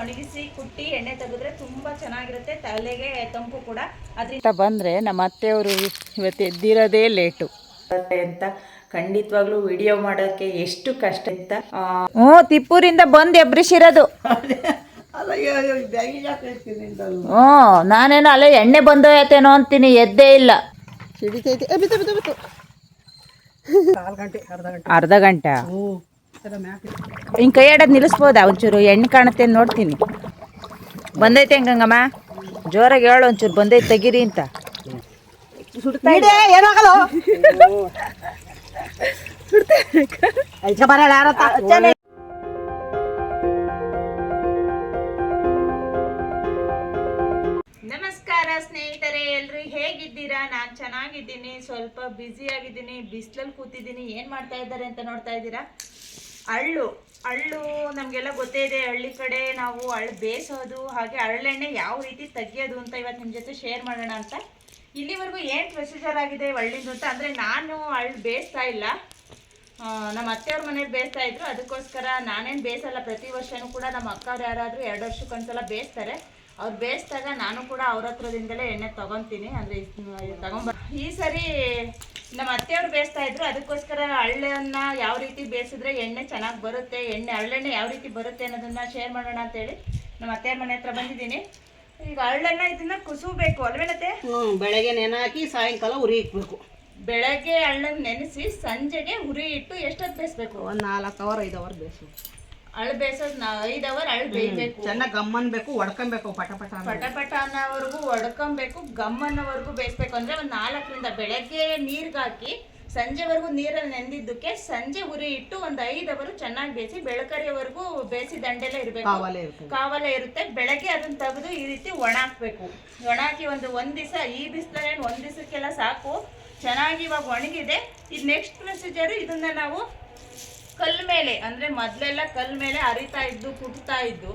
ಒಣಗಿಸಿ ಕುಟ್ಟಿ ಎಣ್ಣೆ ತೆಗೆದ್ರೆ ತುಂಬಾ ಚೆನ್ನಾಗಿರುತ್ತೆ. ತಲೆಗೆ ತಂಪು ಕೂಡ. ಅದ್ರಿಂದ ಬಂದ್ರೆ ನಮ್ಮ ಅತ್ತೆಯವರು ಇವತ್ತು ಎದ್ದಿರೋದೇ ಲೇಟು. ಅಂತ ಖಂಡಿತವಾಗ್ಲೂ ವಿಡಿಯೋ ಮಾಡೋಕ್ಕೆ ಎಷ್ಟು ಕಷ್ಟ ಅಂತ. ಹ್ಞೂ ತಿಪ್ಪೂರಿಂದ ಬಂದು ಎಬ್ರಿಸಿರೋದು. ಹ್ಞೂ ನಾನೇನೋ ಅಲ್ಲೇ ಎಣ್ಣೆ ಬಂದೋಯತೇನೋ ಅಂತೀನಿ ಎದ್ದೇ ಇಲ್ಲ. ಅರ್ಧ ಗಂಟೆ. ಹಿಂಗೆ ಕೈ ಆಡೋದು ನಿಲ್ಲಿಸ್ಬೋದಾ? ಒಂಚೂರು ಎಣ್ಣೆ ಕಾಣುತ್ತೆ ನೋಡ್ತೀನಿ. ಬಂದೈತೆ ಹೆಂಗಮ್ಮ ಜೋರಾಗಿ ಹೇಳು ಒಂಚೂರು ಬಂದೈತೆ ತೆಗೀರಿ ಅಂತ. ನಮಸ್ಕಾರ ಸ್ನೇಹಿತರೆ ಎಲ್ರು ಹೇಗಿದ್ದೀರಾ? ನಾನು ಚೆನ್ನಾಗಿದ್ದೀನಿ. ಸ್ವಲ್ಪ ಬ್ಯುಸಿ ಆಗಿದ್ದೀನಿ. ಬಿಸಿಲಲ್ಲಿ ಕೂತಿದ್ದೀನಿ. ಏನು ಮಾಡ್ತಾ ಇದ್ದಾರೆ ಅಂತ ನೋಡ್ತಾ ಇದ್ದೀರಾ? ಅಳ್ಳು ಅಳ್ಳು ನಮಗೆಲ್ಲ ಗೊತ್ತೇ ಇದೆ, ಹಳ್ಳಿ ಕಡೆ ನಾವು ಅಳ್ಳು ಬೇಯಿಸೋದು ಹಾಗೆ ಅರಳೆಣ್ಣೆ ಯಾವ ರೀತಿ ತೆಗಿಯೋದು ಅಂತ ಇವತ್ತು ನಿಮ್ಮ ಜೊತೆ ಶೇರ್ ಮಾಡೋಣ ಅಂತ. ಇಲ್ಲಿವರೆಗೂ ಏನು ಪ್ರೊಸೀಜರ್ ಆಗಿದೆ ಹಳ್ಳಿದು ಅಂತ? ಅಂದರೆ ನಾನು ಅಳ್ಳು ಬೇಯಿಸ್ತಾ ಇಲ್ಲ. ನಮ್ಮ ಅತ್ತೆಯವ್ರ ಮನೇಲಿ ಬೇಯಿಸ್ತಾ ಇದ್ರು, ಅದಕ್ಕೋಸ್ಕರ ನಾನೇನು ಬೇಯಿಸಲ್ಲ ಪ್ರತಿ ವರ್ಷವೂ ಕೂಡ ನಮ್ಮ ಅಕ್ಕವ್ರು ಯಾರಾದರೂ ಎರಡು ವರ್ಷಕ್ಕೊಂದ್ಸಲ ಬೇಯಿಸ್ತಾರೆ ಅವ್ರು ಬೇಯಿಸ್ದಾಗ ನಾನು ಕೂಡ ಅವ್ರ ಹತ್ರದಿಂದಲೇ ಎಣ್ಣೆ ತೊಗೊತೀನಿ. ಅಂದರೆ ತಗೊಂಬ, ಈ ಸರಿ ನಮ್ಮ ಅತ್ತೆಯವರು ಬೇಯಿಸ್ತಾ ಇದ್ರು ಅದಕ್ಕೋಸ್ಕರ ಹಳ್ಳೆಯನ್ನ ಯಾವ ರೀತಿ ಬೇಯಿಸಿದ್ರೆ ಎಣ್ಣೆ ಚೆನ್ನಾಗಿ ಬರುತ್ತೆ ಎಣ್ಣೆ ಹಳ್ಳೆಣ್ಣೆ ಯಾವ ರೀತಿ ಬರುತ್ತೆ ಅನ್ನೋದನ್ನ ಶೇರ್ ಮಾಡೋಣ ಅಂತೇಳಿ ನಮ್ಮ ಅತ್ತೆಯವ್ರ ಮನೆ ಹತ್ರ ಬಂದಿದ್ದೀನಿ. ಈಗ ಹಳ್ಳೆಣ್ಣ ಇದನ್ನ ಕುಸುಬೇಕು ಅಲ್ವೇನತ್ತೆ? ಹ್ಞೂ ಬೆಳಗ್ಗೆ ನೆನೆ ಹಾಕಿ ಸಾಯಂಕಾಲ ಉರಿ ಇಕ್ಬೇಕು. ಬೆಳಗ್ಗೆ ಹಳ್ಳನ್ನ ನೆನೆಸಿ ಸಂಜೆಗೆ ಉರಿ ಇಟ್ಟು ಎಷ್ಟೊತ್ತು ಬೇಯಿಸ್ಬೇಕು? ಒಂದು ನಾಲ್ಕು ಅವರ್ ಐದು ಅವರ್ ಬೇಸು ಅಳು ಬೇಯಿಸೋದು ನಾ ಐದ್ ಅವರ್ ಅಳ್ ಬೇಯಬೇಕು. ಚೆನ್ನಾಗಿ ಗಮ್ಮನ್ಬೇಕು ಹೊಡ್ಕೊಬೇಕು ಪಟ ಪಟ ಅಂತ. ಪಟ ಪಟ ಅನ್ನೋವರೆಗೂ ಒಡ್ಕೊಬೇಕು ಗಮ್ ಅನ್ನೋವರೆಗೂ ಬೇಯಿಸ್ಬೇಕು. ಅಂದ್ರೆ ಒಂದ್ ನಾಲ್ಕರಿಂದ ಬೆಳಗ್ಗೆ ನೀರ್ಗ್ ಹಾಕಿ ಸಂಜೆವರೆಗೂ ನೀರಲ್ಲಿ ನೆಂದಿದ್ದಕ್ಕೆ ಸಂಜೆ ಉರಿ ಇಟ್ಟು ಒಂದ್ ಐದ್ ಅವರು ಚೆನ್ನಾಗಿ ಬೇಯಿಸಿ ಬೆಳಕರಿಯವರೆಗೂ ಬೇಯಿಸಿ ದಂಡೆಲ್ಲ ಇರ್ಬೇಕು. ಕಾವಲೆ ಇರ್ತದೆ ಕಾವಲ ಇರುತ್ತೆ. ಬೆಳಗ್ಗೆ ಅದನ್ನ ತೆಗೆದು ಈ ರೀತಿ ಒಣ ಹಾಕ್ಬೇಕು. ಒಣ ಹಾಕಿ ಒಂದು ಒಂದ್ ದಿವಸ ಈ ಬಿಸಿಲಲ್ಲಿ ಒಂದ್ ದಿವಸಕ್ಕೆಲ್ಲ ಸಾಕು. ಚೆನ್ನಾಗಿ ಇವಾಗ ಒಣಗಿದೆ. ಇದು ನೆಕ್ಸ್ಟ್ ಪ್ರೊಸೀಜರ್ ಇದನ್ನ ನಾವು ಕಲ್ ಮೇಲೆ ಅಂದ್ರೆ ಮೊದ್ಲೆಲ್ಲ ಕಲ್ ಮೇಲೆ ಅರಿತಾ ಇದ್ದು ಕುಟ್ತಾ ಇದ್ದು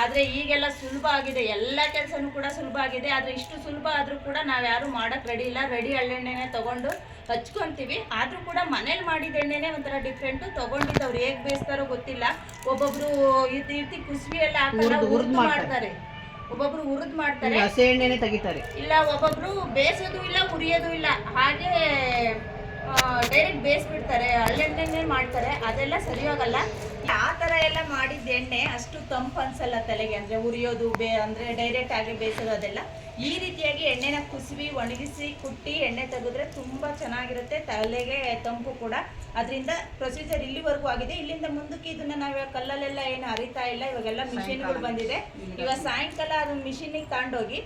ಆದ್ರೆ ಈಗೆಲ್ಲ ಸುಲಭ ಆಗಿದೆ. ಎಲ್ಲ ಕೆಲಸನೂ ಕೂಡ ಸುಲಭ ಆಗಿದೆ. ಆದ್ರೆ ಇಷ್ಟು ಸುಲಭ ಆದ್ರೂ ಕೂಡ ನಾವ್ ಯಾರು ಮಾಡಕ್ ರೆಡಿ ಇಲ್ಲ. ರೆಡಿ ಹಳ್ಳೆಣ್ಣೆನೆ ತಗೊಂಡು ಹಚ್ಕೊಂತೀವಿ. ಆದ್ರೂ ಕೂಡ ಮನೇಲಿ ಮಾಡಿದ ಎಣ್ಣೆನೆ ಒಂಥರ ಡಿಫ್ರೆಂಟ್ ತಗೊಂಡಿದ್ದವ್ರು ಹೇಗ್ ಬೇಯಿಸ್ತಾರೋ ಗೊತ್ತಿಲ್ಲ. ಒಬ್ಬೊಬ್ರು ಈ ರೀತಿ ಕುಸುಬಿ ಎಲ್ಲ ಹಾಕಲ್ಲ ಹುರಿದು ಮಾಡ್ತಾರೆ. ಒಬ್ಬೊಬ್ರು ಹುರಿದು ಮಾಡ್ತಾರೆ. ತೆಗಿತಾರೆ. ಇಲ್ಲ ಒಬ್ಬೊಬ್ರು ಬೇಯಿಸೋದು ಇಲ್ಲ ಹುರಿಯೋದು ಇಲ್ಲ. ಹಾಗೆ ಡೈರೆಕ್ಟ್ ಬೇಯಿಸ್ಬಿಡ್ತಾರೆ ಅಲ್ಲೆಣ್ಣೆ ಮಾಡ್ತಾರೆ ಅದೆಲ್ಲ ಸರಿ ಹೋಗಲ್ಲ ಆ ಥರ ಎಲ್ಲ ಮಾಡಿದ ಎಣ್ಣೆ ಅಷ್ಟು ತಂಪು ಅನ್ಸಲ್ಲ ತಲೆಗೆ ಅಂದ್ರೆ ಉರಿಯೋದು ಬೇ ಅಂದ್ರೆ ಡೈರೆಕ್ಟ್ ಆಗಿ ಬೇಯಿಸೋದು ಅದೆಲ್ಲ. ಈ ರೀತಿಯಾಗಿ ಎಣ್ಣೆನ ಕುಸಿವಿ ಒಣಗಿಸಿ ಕುಟ್ಟಿ ಎಣ್ಣೆ ತೆಗೆದ್ರೆ ತುಂಬಾ ಚೆನ್ನಾಗಿರುತ್ತೆ ತಲೆಗೆ ತಂಪು ಕೂಡ. ಅದರಿಂದ ಪ್ರೊಸೀಜರ್ ಇಲ್ಲಿವರೆಗೂ ಆಗಿದೆ. ಇಲ್ಲಿಂದ ಮುಂದಕ್ಕೆ ಇದನ್ನ ನಾವು ಕಲ್ಲಲ್ಲೆಲ್ಲ ಏನು ಅರಿತಾ ಇಲ್ಲ ಇವಾಗೆಲ್ಲ ಮಿಷಿನ್ಗಳು ಬಂದಿದೆ. ಇವಾಗ ಸಾಯಂಕಾಲ ಅದನ್ನ ಮಿಷಿನಿಗೆ ತಗೊಂಡೋಗಿ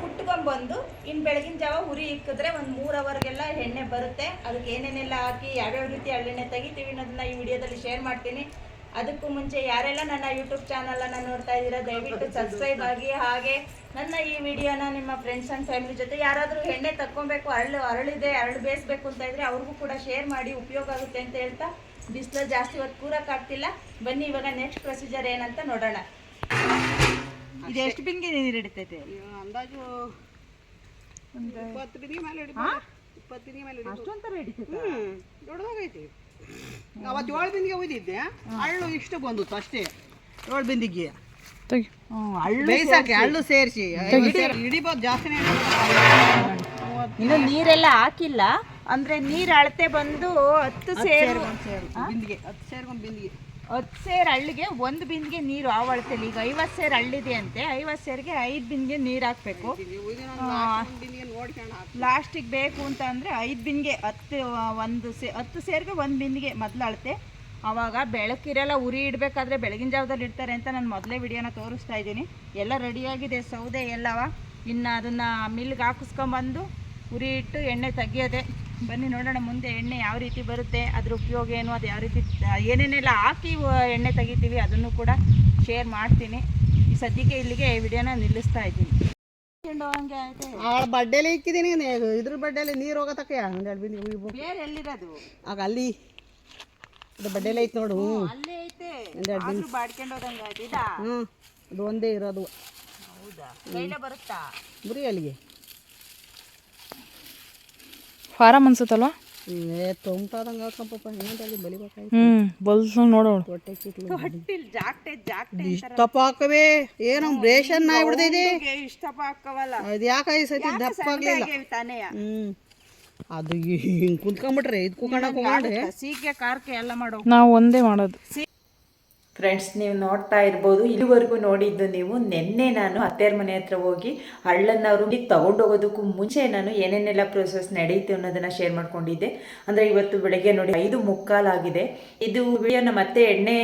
ಕುಟ್ಕೊಂಡ್ಬಂದು ಇನ್ನು ಬೆಳಗಿನ ಜಾವ ಉರಿ ಇಕ್ಕಿದ್ರೆ ಒಂದು ಮೂರು ಅವರ್ಗೆಲ್ಲ ಎಣ್ಣೆ ಬರುತ್ತೆ. ಅದಕ್ಕೆ ಏನೇನೆಲ್ಲ ಹಾಕಿ, ಯಾವ್ಯಾವ ರೀತಿ ಎಳ್ಳೆಣ್ಣೆ ತೆಗಿತೀವಿ ಅನ್ನೋದನ್ನ ಈ ವಿಡಿಯೋದಲ್ಲಿ ಶೇರ್ ಮಾಡ್ತೀನಿ. ಅದಕ್ಕೂ ಮುಂಚೆ ಯಾರೆಲ್ಲ ನನ್ನ ಯೂಟ್ಯೂಬ್ ಚಾನಲನ್ನು ನೋಡ್ತಾ ಇದ್ದೀರಾ, ದಯವಿಟ್ಟು ಸಬ್ಸ್ಕ್ರೈಬ್ ಆಗಿ. ಹಾಗೆ ನನ್ನ ಈ ವಿಡಿಯೋನ ನಿಮ್ಮ ಫ್ರೆಂಡ್ಸ್ ಆ್ಯಂಡ್ ಫ್ಯಾಮಿಲಿ ಜೊತೆ ಯಾರಾದರೂ ಎಣ್ಣೆ ತಕ್ಕೊಬೇಕು, ಅರಳು, ಅರಳಿದೆ, ಅರಳು ಬೇಯಿಸ್ಬೇಕು ಅಂತ ಇದ್ರೆ ಅವ್ರಿಗೂ ಕೂಡ ಶೇರ್ ಮಾಡಿ, ಉಪಯೋಗ ಆಗುತ್ತೆ ಅಂತ ಹೇಳ್ತಾ, ಬಿಸಿಲು ಜಾಸ್ತಿ ಹೊತ್ತು ಕೂರಕ್ಕಾಗ್ತಿಲ್ಲ ಬನ್ನಿ ಇವಾಗ ನೆಕ್ಸ್ಟ್ ಪ್ರೊಸೀಜರ್ ಏನಂತ ನೋಡೋಣ. ಇದು ಎಷ್ಟು ಬಿಂಗೆ ನೀರು ಹಿಡಿತೈತೆ? ಅಂದಾಜು ಇಪ್ಪತ್ತು ಬಿನಿ ಮೇಲೆ ಹಿಡಿಬೋದು ಇಪ್ಪತ್ತು ಬಿನಿ ಮೇಲೆ ಅಷ್ಟೊಂಥರ ಹಿಡಿತೈತೆ? ದೊಡ್ಡದಾಗೈತಿ. ಅವತ್ತು ಏಳು ಬಿಂದಿಗೆ ಒಯ್ದಿದ್ದೆ. ಹಳ್ಳು ಇಷ್ಟು ಬಂದಿತ್ತು ಅಷ್ಟೇ. ಏಳು ಬಿಂದಿಗೆ. ಬೇಯಿಸಕ್ಕೆ ಅಳ್ಳು ಸೇರಿಸಿ. ಹಿಡಿಬೋದು ಜಾಸ್ತಿನೇ ಇನ್ನು ನೀರೆಲ್ಲ ಹಾಕಿಲ್ಲ. ಅಂದ್ರೆ ನೀರ್ ಅಳತೆ ಬಂದು ಹತ್ತು ಸೇರು. ಬಿಂದಿಗೆ ಹತ್ತು ಸೇರ್ಗೊಂದು ಬಿಂದಿಗೆ. ಹತ್ತು ಸೇರು ಹಳ್ಳಿಗೆ ಒಂದು ಬಿಂದಿಗೆ ನೀರು ಆ ಅಳತೆಲಿ. ಈಗ ಐವತ್ತು ಸೇರು ಹಳ್ಳಿದೆ ಅಂತೆ, ಐವತ್ತು ಸೇರಿಗೆ ಐದು ಬಿಂದಿಗೆ ನೀರು ಹಾಕಬೇಕು. ಲಾಸ್ಟಿಗೆ ಬೇಕು ಅಂತ ಅಂದರೆ ಐದು ಬಿಂದಿಗೆ ಹತ್ತು ಒಂದು ಸೇ, ಹತ್ತು ಸೇರಿಗೆ ಒಂದು ಬಿಂದಿಗೆ ಮೊದಲು ಅಳತೆ. ಆವಾಗ ಬೆಳಕಿರೆಲ್ಲ ಉರಿ ಇಡಬೇಕಾದ್ರೆ ಬೆಳಗಿನ ಜಾವದಲ್ಲಿ ಇಡ್ತಾರೆ ಅಂತ ನಾನು ಮೊದಲೇ ವಿಡಿಯೋನ ತೋರಿಸ್ತಾ ಇದ್ದೀನಿ. ಎಲ್ಲ ರೆಡಿಯಾಗಿದೆ ಸೌದೆ ಎಲ್ಲವ. ಇನ್ನು ಅದನ್ನು ಮಿಲ್ಗೆ ಹಾಕಿಸ್ಕೊಂಬಂದು ಉರಿ ಇಟ್ಟು ಎಣ್ಣೆ ತೆಗಿಯೋದೆ. ಬನ್ನಿ ನೋಡೋಣ ಮುಂದೆ ಎಣ್ಣೆ ಯಾವ ರೀತಿ ಬರುತ್ತೆ ಅದ್ರ ಉಪಯೋಗ ಏನು ಅದು ಯಾವ ರೀತಿ ಏನೇನೆಲ್ಲ ಹಾಕಿ ಎಣ್ಣೆ ತೆಗಿತೀವಿ ಅದನ್ನು ಕೂಡ ಶೇರ್ ಮಾಡ್ತೀನಿ. ಈ ಸದ್ಯಕ್ಕೆ ಇಲ್ಲಿಗೆ ವಿಡಿಯೋನ ನಿಲ್ಲಿಸ್ತಾ ಇದ್ದೀನಿ. ಬಡ್ಡೆಲಿ ಇಕ್ಕಿದೀನಿ ಆಳ ಬಡ್ಡೆಲೆ ಇಕ್ಕಿದ್ದೀನಿ ಇದ್ರ ಬಡ್ಡೆಲಿ ನೀರು ಹೋಗತಕ್ಕ ಒಂದೆರಡು ಬಿಂದಿಗೆ ಉಯ್ಬೇಕು ಬೇರೆ ಎಲ್ಲಿರೋದು? ಆಗ ಅಲ್ಲಿ. ಇದು ಬಡ್ಡೆಲೆ ಐತೆ ನೋಡು. ಅಲ್ಲಿ ಅಲ್ಲೇ ಐತೆ. ಒಂದೆರಡು ಆದ್ರೂ ಬಾಡ್ಕೊಂಡು ಹೋದಂಗ ಆಯ್ತು ಹ್ಞೂ ಒಂದೇ ಇರೋದು. ಹೌದಾ? ಬರುತ್ತಾ? ಬುರಿ ಅಲ್ಲಿಗೆ. ಫಾರಮ್ ಅನ್ಸುತ್ತಲ್ವಾ? ಏ ತುಂಬ್ತಾದಂಗೆ ಹೇಳ್ಕೊಂಪಪ್ಪ ಇನ್ನೊಂದಲ್ಲಿ ಬಲಿಬೇಕಾಯ್ತು. ಹ್ಞೂ ಬಲ್ಸ ನೋಡೋಳು ಹೊಟ್ಟೆ ಕಿತ್ಲು ಹೊಟ್ಟಿಲ್ ಜಾಗ್ಟೆ ಜಾಗ್ಟೆ ಇಷ್ಟಪ್ಪ ಹಾಕವೇ ಏನು ಆಗ್ಬಿಡ್ತೈತಿ ಅದು ಯಾಕೆ ಈ ಸತಿ ದಪ್ಪ ಆಗ್ಲಿಲ್ಲ ಹ್ಮ್. ಅದು ಹಿಂಗ್ ಕುಂತ್ಕೊಂಡ್ಬಿಟ್ರೆ ಇದು ನಾವು ಒಂದೇ ಮಾಡೋದು. ಫ್ರೆಂಡ್ಸ್ ನೀವು ನೋಡ್ತಾ ಇರ್ಬೋದು, ಇಲ್ಲಿವರೆಗೂ ನೋಡಿದ್ದು ನೀವು, ನಿನ್ನೆ ನಾನು ಅತ್ತೆಯರ ಮನೆ ಹತ್ರ ಹೋಗಿ ಹಳ್ಳನ್ನು ಅವರು ತಗೊಂಡೋಗೋದಕ್ಕೂ ಮುಂಚೆ ನಾನು ಏನೇನೆಲ್ಲ ಪ್ರೊಸೆಸ್ ನಡೆಯುತ್ತೆ ಅನ್ನೋದನ್ನು ಶೇರ್ ಮಾಡ್ಕೊಂಡಿದ್ದೆ. ಅಂದರೆ ಇವತ್ತು ಬೆಳಗ್ಗೆ ನೋಡಿ, ಐದು ಮುಕ್ಕಾಲಾಗಿದೆ. ಇದು ವಿಡಿಯೋನ ಮತ್ತೆ ಎಣ್ಣೆ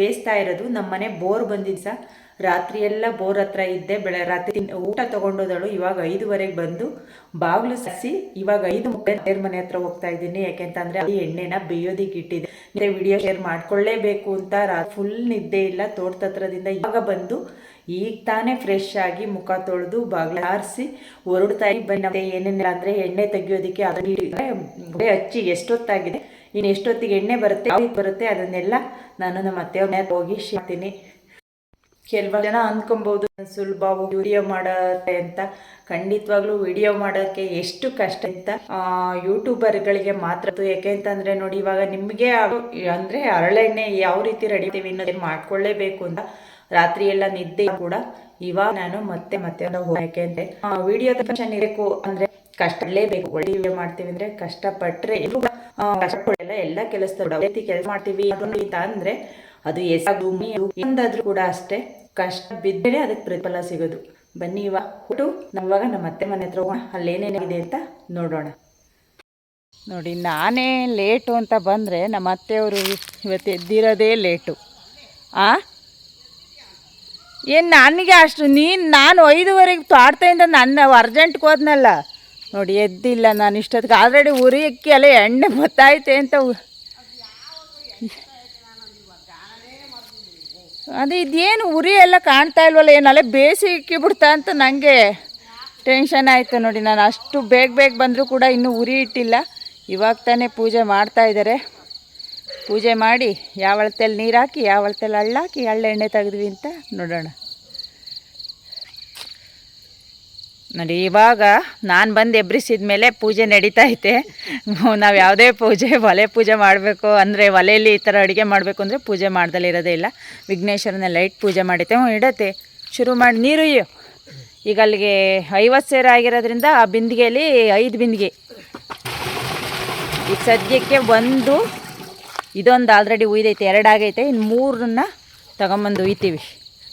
ಬೇಯಿಸ್ತಾ ಇರೋದು ನಮ್ಮ ಮನೆ ಬೋರ್ ಬಂದಿದ್ದ ರಾತ್ರಿ ಎಲ್ಲ ಬೋರ್ ಹತ್ರ ಇದ್ದೆ, ಬೆಳೆ ರಾತ್ರಿ ಊಟ ತಗೊಂಡೋದಳು. ಇವಾಗ ಐದುವರೆಗೆ ಬಂದು ಬಾಗಿಲು ಸಸಿ ಇವಾಗ ಐದು ಮುಖ್ಯ ಮನೆ ಹತ್ರ ಹೋಗ್ತಾ ಇದ್ದೀನಿ. ಯಾಕೆಂತಂದ್ರೆ ಅಲ್ಲಿ ಎಣ್ಣೆನ ಬೇಯೋದಿಕ್ಕೆ ಇಟ್ಟಿದೆ ಮತ್ತೆ ವಿಡಿಯೋ ಶೇರ್ ಮಾಡ್ಕೊಳ್ಳೇಬೇಕು ಅಂತ ಫುಲ್ ನಿದ್ದೆ ಇಲ್ಲ. ತೋಟದ ಇವಾಗ ಬಂದು ಈಗ ತಾನೇ ಫ್ರೆಶ್ ಆಗಿ ಮುಖ ತೊಳೆದು ಬಾಗಿಲು ಆರಿಸಿ ಹೊರಡ್ತಾ ಮತ್ತೆ ಏನೇನಿಲ್ಲ ಅಂದ್ರೆ ಎಣ್ಣೆ ತೆಗಿಯೋದಕ್ಕೆ ಅದೇ ಹಚ್ಚಿ ಎಷ್ಟೊತ್ತಾಗಿದೆ ಇನ್ನು ಎಷ್ಟೊತ್ತಿಗೆ ಎಣ್ಣೆ ಬರುತ್ತೆ ಬರುತ್ತೆ ಅದನ್ನೆಲ್ಲ ನಾನು ನಮ್ಮ ಹತ್ರ ಹೋಗಿ ಶಿರ್ತೀನಿ ಕೆಲವು ಜನ ಅಂದ್ಕೊಬೋದು. ಸುಲಭ ವಿಡಿಯೋ ಮಾಡತ್ತೆ ಅಂತ. ಖಂಡಿತವಾಗ್ಲೂ ವಿಡಿಯೋ ಮಾಡೋಕ್ಕೆ ಎಷ್ಟು ಕಷ್ಟ ಅಂತ ಯೂಟ್ಯೂಬರ್ಗಳಿಗೆ ಮಾತ್ರ ಯಾಕೆ ಅಂತಂದ್ರೆ ನೋಡಿ, ಇವಾಗ ನಿಮಗೆ ಅಂದರೆ ಹರಳೆಣ್ಣೆ ಯಾವ ರೀತಿ ರೆಡಿತೀವಿ ಅನ್ನೋದನ್ನ ಮಾಡ್ಕೊಳ್ಳೇಬೇಕು ಅಂತ. ರಾತ್ರಿ ಎಲ್ಲ ನಿದ್ದೆ ಕೂಡ ಇವಾಗ ನಾನು ಮತ್ತೆ ಮತ್ತೆ ಯಾಕೆ ವಿಡಿಯೋ ಫಂಕ್ಷನ್ ಅಂದ್ರೆ ಕಷ್ಟಲೇಬೇಕು ಒಳ್ಳೆ ವಿಡಿಯೋ ಮಾಡ್ತೀವಿ ಅಂದ್ರೆ ಕಷ್ಟಪಟ್ರೆ ಎಲ್ಲರೂ ಕಷ್ಟಪಡಲ್ಲ, ಎಲ್ಲ ರೀತಿ ಕೆಲಸ ಮಾಡ್ತೀವಿ ಅಂತ ಅಂದ್ರೆ ಅದು ಎಂದಾದ್ರೂ ಕೂಡ ಅಷ್ಟೇ ಕಷ್ಟ ಬಿದ್ದರೆ ಅದಕ್ಕೆ ಪ್ರತಿಫಲ ಸಿಗೋದು. ಬನ್ನಿ ಇವಾಗ ನಾವಾಗ ನಮ್ಮ ಅತ್ತೆ ಮನೆ ಹತ್ರ ಹೋಗೋಣ. ಅಂತ ನೋಡೋಣ. ನೋಡಿ, ನಾನೇ ಲೇಟು ಅಂತ ಬಂದರೆ ನಮ್ಮ ಅತ್ತೆಯವರು ಇವತ್ತು ಎದ್ದಿರೋದೇ ಲೇಟು. ಆ? ಏನು ನನಗೆ ಅಷ್ಟು ನೀನು ನಾನು ಐದುವರೆಗೆ ತೋಟದಿಂದ ನನ್ನ ಅರ್ಜೆಂಟ್ಗೆ ಹೋದ್ನಲ್ಲ. ನೋಡಿ, ಎದ್ದಿಲ್ಲ ನಾನು ಇಷ್ಟೊತ್ತಿಗೆ. ಆಲ್ರೆಡಿ ಉರಿಯಕ್ಕೆ ಎಲ್ಲ ಎಣ್ಣೆ ಗೊತ್ತಾಯ್ತೆ ಅಂತ ಅದು ಇದೇನು ಉರಿ ಎಲ್ಲ ಕಾಣ್ತಾ ಇಲ್ವಲ್ಲ ಏನಲ್ಲ ಬೇಸಿ ಇಕ್ಕಿಬಿಡ್ತಾ ಅಂತ ನನಗೆ ಟೆನ್ಷನ್ ಆಯಿತು ನೋಡಿ. ನಾನು ಅಷ್ಟು ಬೇಗ ಬೇಗ ಬಂದರೂ ಕೂಡ ಇನ್ನೂ ಉರಿ ಇಟ್ಟಿಲ್ಲ. ಇವಾಗ ತಾನೇ ಪೂಜೆ ಮಾಡ್ತಾ ಇದ್ದಾರೆ. ಪೂಜೆ ಮಾಡಿ ಯಾವ ಅಳತೆಯಲ್ಲಿ ನೀರು ಹಾಕಿ ಯಾವ ಅಳತೆಯಲ್ಲಿ ಹಳ್ಳಾಕಿ ಎಣ್ಣೆ ತೆಗೆದ್ವಿ ಅಂತ ನೋಡೋಣ. ನೋಡಿ, ಇವಾಗ ನಾನು ಬಂದು ಎಬ್ರಿಸಿದ ಮೇಲೆ ಪೂಜೆ ನಡೀತಾ ಐತೆ. ನಾವು ಯಾವುದೇ ಪೂಜೆ, ಒಲೆ ಪೂಜೆ ಮಾಡಬೇಕು ಅಂದರೆ ಒಲೆಯಲ್ಲಿ ಈ ಥರ ಅಡುಗೆ ಮಾಡಬೇಕು ಅಂದರೆ ಪೂಜೆ ಮಾಡ್ದಲ್ಲಿ ಇರೋದೇ ಇಲ್ಲ. ವಿಘ್ನೇಶ್ವರನ ಲೈಟ್ ಪೂಜೆ ಮಾಡಿದ್ದೆ. ಹ್ಞೂ, ಇಡತ್ತೆ. ಶುರು ಮಾಡಿ, ನೀರು ಈಗ ಅಲ್ಲಿಗೆ ಐವತ್ತು ಸೇರ ಆಗಿರೋದ್ರಿಂದ ಆ ಬಿಂದಿಗೆಯಲ್ಲಿ ಐದು ಬಿಂದಿಗೆ. ಈಗ ಸದ್ಯಕ್ಕೆ ಒಂದು, ಇದೊಂದು ಆಲ್ರೆಡಿ ಉಯ್ದೈತೆ ಎರಡಾಗೈತೆ ಇನ್ನು ಮೂರನ್ನ ತಗೊಂಬಂದು ಉಯ್ತೀವಿ.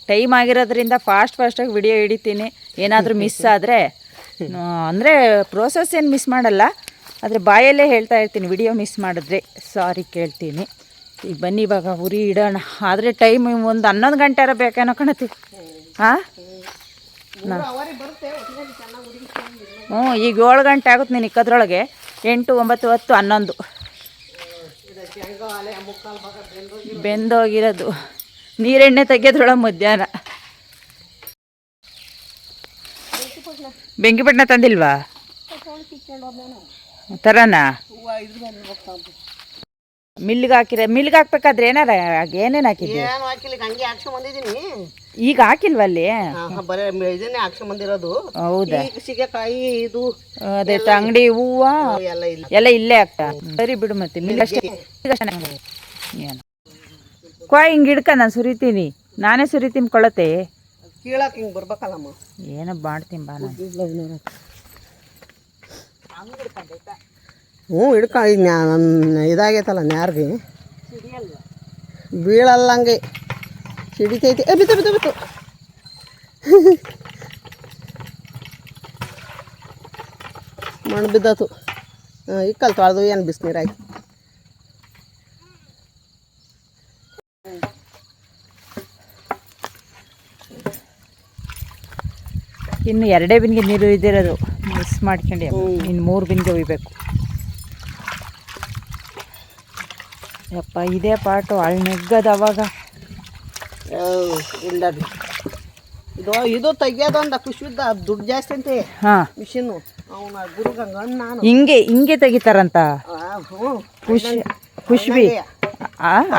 ಟೈಮ್ ಆಗಿರೋದ್ರಿಂದ ಫಾಸ್ಟ್ ಫಾಸ್ಟಾಗಿ ವಿಡಿಯೋ ಹಿಡಿತೀನಿ. ಏನಾದರೂ ಮಿಸ್ ಆದರೆ ಅಂದರೆ ಪ್ರೋಸೆಸ್ ಏನು ಮಿಸ್ ಮಾಡಲ್ಲ. ಆದರೆ ಬಾಯಲ್ಲೇ ಹೇಳ್ತಾ ಇರ್ತೀನಿ ವಿಡಿಯೋ ಮಿಸ್ ಮಾಡಿದ್ರೆ. ಸಾರಿ ಕೇಳ್ತೀನಿ. ಈಗ ಬನ್ನಿ ಇವಾಗ ಉರಿ ಇಡೋಣ. ಆದರೆ ಟೈಮ್ ಒಂದು ಹನ್ನೊಂದು ಗಂಟೆ ಬೇಕೇನೋ ಕಣತಿ. ಹಾಂ ಹ್ಞೂ ಈಗ ಏಳು ಗಂಟೆ ಆಗುತ್ತೆ ನೀನು ಇಕ್ಕದ್ರೊಳಗೆ. ಎಂಟು ಒಂಬತ್ತು ಹತ್ತು ಹನ್ನೊಂದು. ಬೆಂದೋಗಿರೋದು. ನೀರೆಣ್ಣೆ ತೆಗೆದ್ರೊಳ ಮಧ್ಯಾಹ್ನ. ಬೆಂಕಿಪಟ್ಟಣ ತಂದಿಲ್ವಾ? ತರನಾ? ಮಿಲ್ಗೆ ಹಾಕಿರ ಮಿಲ್ಗೆ ಹಾಕ್ಬೇಕಾದ್ರೆ ಏನಾರ ಏನೇನು ಹಾಕಿದ್ರಿ ಏನು ಹಾಕಿಲ್ಲ ಈಗ ಹಂಗೆ ಹಾಕ್ಸ್ಕೊಂಡ್ ಬಂದಿದ್ದೀನಿ. ಈಗ ಹಾಕಿಲ್ವ ಅಲ್ಲಿ? ಬರೀ ಇದನ್ನೇ ಬಂದಿರೋದು. ಹೌದಾ? ಸೀಗೆಕಾಯಿ ಇದು ಅದೇ ಅಂಗಡಿ ಹೂವು? ಎಲ್ಲ ಇಲ್ಲ. ಎಲ್ಲ ಇಲ್ಲೇ ಆಗ್ತಾ? ಸರಿ ಬಿಡು ಮತ್ತೆ ಅಷ್ಟೇ. ಏನು? ಕ್ವಾ ಹಿಂಗೆ ಹಿಡ್ಕ ನಾನು ಸುರಿತೀನಿ. ನಾನೇ ಸುರಿತೀನಿ ಕೊಳತೆ. ಕೀಳಕ್ಕೆ ಹಿಂಗೆ ಬರ್ಬೇಕಲ್ಲಮ್ಮ. ಏನೋ ಮಾಡ್ತೀನಿ ಬಾ ನಾನು. ಹ್ಞೂ ಹಿಡ್ಕ ಈಗ ನನ್ನ ಇದಾಗೈತಲ್ಲ ನ್ಯಾರ್ಗೆ. ಬೀಳಲ್ಲ ಹಂಗೆ ಸಿಡಿತೈತಿ ಏ ಬಿತ್ತು ಬಿತ್ತು ಬಿತ್ತು. ಮಣ್ಣು ಬಿದ್ದತು. ಇಕ್ಕಲ್ ತೊಳೆದು ಏನು ಬಿಸಿನೀರಾಗಿ ಇನ್ನು ಎರಡೇ ಬಿನ್ಗೆ ನೀರು ಇದ್ದಿರೋದು ಮಿಸ್ ಮಾಡ್ಕೊಂಡು. ಇನ್ನು ಮೂರು ಬಿನ್ಗೆ ಒಯ್ಬೇಕು. ಯಪ್ಪ ಇದೇ ಪಾಟು ಅಲ್ಲಿ ನೆಗ್ಗದ ಅವಾಗ. ಇಲ್ಲ ಇದು ಇದು ತೆಗಿಯೋದೊಂದು ಖುಷಿದ್ದ ದುಡ್ಡು ಜಾಸ್ತಿ ಅಂತೆ. ಹಾಂ. ಮಿಷಿನ್ನು. ಅವನ ಗುರುಗಂಗ ನಾನು. ಹಿಂಗೆ ಹಿಂಗೆ ತೆಗಿತಾರಂತ? ಖುಷಿ ಖುಷ್ಬಿ.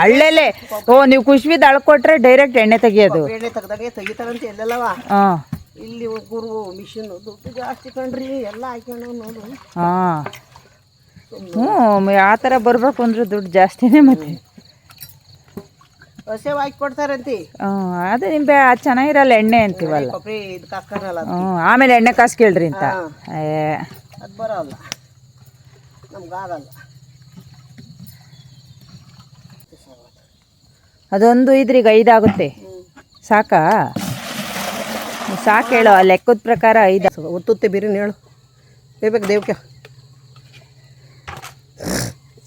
ಹಳ್ಳೆಲೆ ಓ ನೀವು ಖುಷ್ಬಿದ ಅಳ್ಕೊಟ್ರೆ ಡೈರೆಕ್ಟ್ ಎಣ್ಣೆ ತೆಗಿಯೋದು. ಎಣ್ಣೆ ತೆಗ್ದಾಗೆ ತೆಗಿತಾರಂತೆ ಎಲ್ಲೆಲ್ಲವ. ಹಾಂ. ಇಲ್ಲಿ ಗುರು ಮಿಷಿನ್ ದುಡ್ಡು ಜಾಸ್ತಿ ಕಣ್ರಿ ಎಲ್ಲ ಹಾಕ್ಕೊಂಡು ನೋಡು. ಹಾಂ. ಹ್ಞೂ ಆ ಥರ ಬರಬೇಕು ಅಂದ್ರೆ ದುಡ್ಡು ಜಾಸ್ತಿನೇ ಮತ್ತೆ. ಹಸೆ ಹಾಕಿ ಕೊಡ್ತಾರಂತಿ. ಹ್ಞೂ ಅದೇ ನಿಂಬೆ ಅದು ಚೆನ್ನಾಗಿರಲ್ಲ ಎಣ್ಣೆ ಅಂತೀವಲ್ಲ. ಕೊಬ್ಬರಿ ಇದು ಹ್ಞೂ ಆಮೇಲೆ ಎಣ್ಣೆ ಕಾಸು ಕೇಳ್ರಿ ಅಂತ. ಏ. ಅದು ಬರೋಲ್ಲ. ನಮ್ಗಾಗಲ್ಲ ಅದೊಂದು ಇದ್ರೀಗ ಐದಾಗುತ್ತೆ ಸಾಕಾ? ಸಾಕು ಹೇಳು ಆ ಲೆಕ್ಕದ ಪ್ರಕಾರ ಐದು. ಒತ್ತುತ್ತೆ ಬಿರಿಯಾನಿ ಹೇಳು. ಬೇಬೇಕು ದೇವಕ್ಕೆ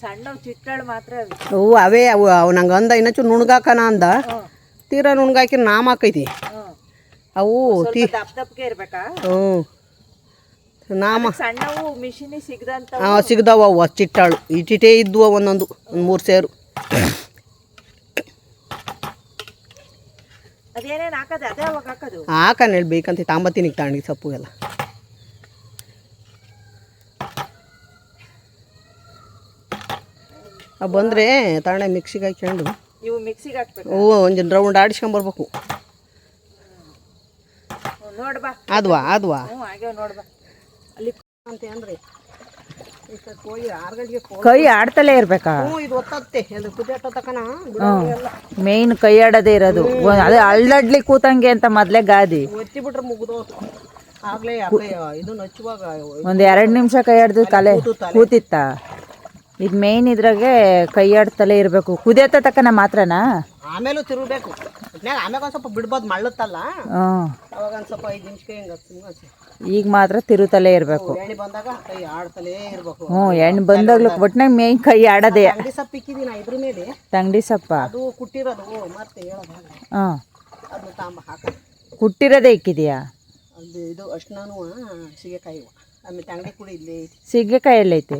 ಸಣ್ಣ ಚಿಕ್ಕಳು ಮಾತ್ರ ಅವು ಅವೇ ಅವು ಅವು ನಂಗೆ ಅಂದ ಇನ್ನೊಂಚು ನುಣ್ಗಾಕನ ಅಂದ. ತೀರಾ ನುಣ್ಗಾಕಿ ನಾಮ ಹಾಕೈತಿ. ಅವು ತೀ ಇರ್ಬೇಕಾ? ಹ್ಞೂ. ನಾಮ ಸಣ್ಣವು ಮಿಷಿನಿ ಸಿಗದಂತ ಹಾಂ ಸಿಗ್ದವ ಅವು ಚಿಟ್ಟಾಳು. ಇಟ್ಟಿಟೇ ಇದ್ವು ಒಂದೊಂದು ಒಂದು ಮೂರು ಸೇರು. ಹಾಕನ್ ಹೇಳಿ ಬೇಕಂತ ತಾಂಬತ್ತೀನಿ ತಾಂಡಿ ಸೊಪ್ಪು ಎಲ್ಲ. ಬಂದ್ರೆ ತಾಂಡೆ ಮಿಕ್ಸಿಗೆ ಹಾಕ್ಕೊಂಡು ಇವು ಮಿಕ್ಸಿಗೆ ಹಾಕ್ಬೇಕು? ಹ್ಞೂ ಒಂದು ರೌಂಡ್ ಆಡಿಸ್ಕೊಂಬರ್ಬೇಕು. ನೋಡ್ಬಾ ಅದ್ವಾ ಅದ್ವಾ ನೋಡ್ಬಾ ಅಲ್ಲಿ ಅಂತ ಅಂದ್ರೆ. ಕೈ ಆಡ್ತಲೇ ಇರ್ಬೇಕಾ? ಮೇನ್ ಕೈ ಆಡೋದೇ ಇರೋದು. ಅದೇ ಅಳ್ಳಡ್ಲಿ ಕೂತಂಗೆ ಅಂತ ಮೊದ್ಲೇ ಗಾದಿ. ಒಂದ್ ಎರಡ್ ನಿಮಿಷ ಕೈ ಆಡ್ದು ತಲೆ ಕೂತಿತ್ತ. ಇದು ಮೇನ್ ಇದ್ರಾಗೆ ಕೈ ಆಡ್ತಲೇ ಇರಬೇಕು. ಕುದಿಯತ್ತ ತಕ್ಕನ ಮಾತ್ರನಾ? ಆಮೇಲೂ ತಿರುಗಬೇಕು. ಆಮೇಲೆ ಸ್ವಲ್ಪ ಬಿಡ್ಬೋದು ಮಳ್ಳುತ್ತಲ್ಲ. ಹ್ಮ್ ಅವಾಗ ಸ್ವಲ್ಪ ಐದು ನಿಮಿಷಕ್ಕೆ ಹಿಂಗೆ ಈಗ ಮಾತ್ರ ತಿರುತಲೇ ಇರಬೇಕು. ಎಣ್ಣೆ ಬಂದಾಗ ಕೈ ಆಡ್ತಲೇ ಇರ್ಬೇಕು. ಹ್ಞೂ ಎಣ್ಣೆ ಬಂದಾಗ್ಲೂ ಒಟ್ನಾಗ ಮೇಯ್ನ್ ಕೈ ಆಡದೆ. ತಂಗಡಿ ಸಪ್ಪ ಅದು ಕುಟ್ಟಿರೋದು. ಮತ್ತೆ ಹೇಳೋದು ಹಾಗೆ. ಹಾಂ. ಕುಟ್ಟಿರೋದೇ ಇಕ್ಕಿದ್ಯಾ? ಸೀಗೆಕಾಯಿ ಐತಿ.